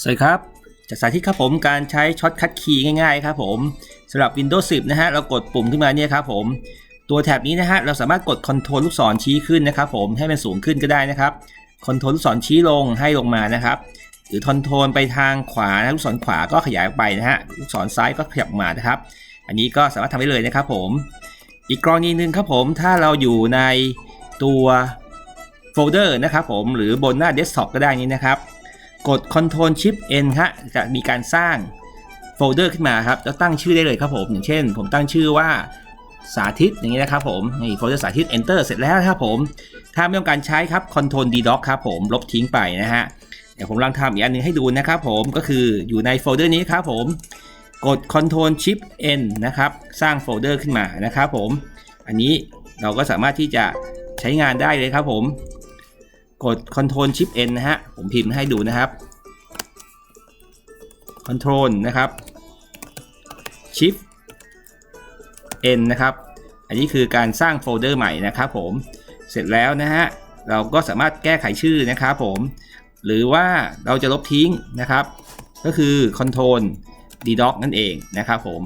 สวัสดีครับ จากสาธิตครับผมการใช้ช็อตคัทคีย์ง่ายๆครับผมสำหรับ Windows 10 นะฮะเรากดปุ่มขึ้นมาเนี่ยครับผมตัวแถบนี้นะฮะเราสามารถกดคอนโทรลลูกศรชี้ขึ้นนะครับผมให้มันสูงขึ้นก็ได้นะครับคอนโทรลลูกศรชี้ลงให้ลงมานะครับหรือคอนโทรลไปทางขวานะลูกศรขวาก็ขยายไปนะฮะลูกศรซ้ายก็ขยับมานะครับ อันนี้ก็สามารถทำได้เลยนะครับผมอีกกรณีหนึ่งครับผมถ้าเราอยู่ในตัวโฟลเดอร์นะครับผมหรือบนหน้าเดสก์ท็อปก็ได้นี้นะครับ กด Ctrl Shift N ฮะจะมีการสร้างโฟลเดอร์ขึ้นมาครับแล้วตั้งชื่อได้เลยครับผมอย่างเช่น ผมตั้งชื่อว่าสาธิตอย่างนี้นะครับผมนี่โฟลเดอร์สาธิต Enter เสร็จแล้วครับผม ถ้าไม่ต้องการใช้ครับ Ctrl D Doc ครับผมลบทิ้งไปนะฮะเดี๋ยวผมลองทำอีกอันหนึงให้ดูนะครับผมก็คืออยู่ในโฟลเดอร์นี้ครับผมกด Ctrl Shift N นะครับสร้างโฟลเดอร์ขึ้นมานะครับผม อันนี้เราก็สามารถที่จะใช้งานได้เลยครับผม กด Ctrl Shift N นะฮะ ผมพิมพ์ให้ดูนะครับ Ctrl นะครับ Shift N นะครับ อันนี้คือการสร้างโฟลเดอร์ใหม่นะครับผม เสร็จแล้วนะฮะ เราก็สามารถแก้ไขชื่อนะครับผม หรือว่าเราจะลบทิ้งนะครับ ก็คือ Ctrl D Doc นั่นเองนะครับผม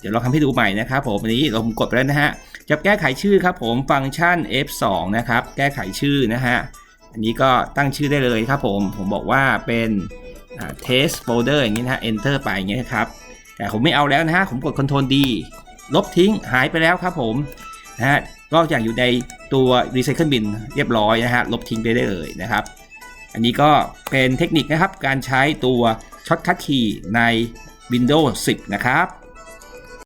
เดี๋ยวเราทำให้ดูใหม่นะครับผม อันนี้เรากดไปแล้วนะฮะ จะแก้ไขชื่อครับผม ฟังก์ชัน F2 นะครับ แก้ไขชื่อนะฮะ อันนี้ก็ตั้งชื่อได้เลยครับผม ผมบอกว่าเป็น test folder อย่างนี้นะ enter ไปอย่างเงี้ยครับ แต่ผมไม่เอาแล้วนะฮะ ผมกด Control D ลบทิ้งหายไปแล้วครับผมนะฮะก็อย่างอยู่ในตัว recycle bin เรียบร้อยนะฮะ ลบทิ้งไปได้เลยนะครับ อันนี้ก็เป็นเทคนิคนะครับ การใช้ตัว shortcut key ใน Windows 10 นะครับ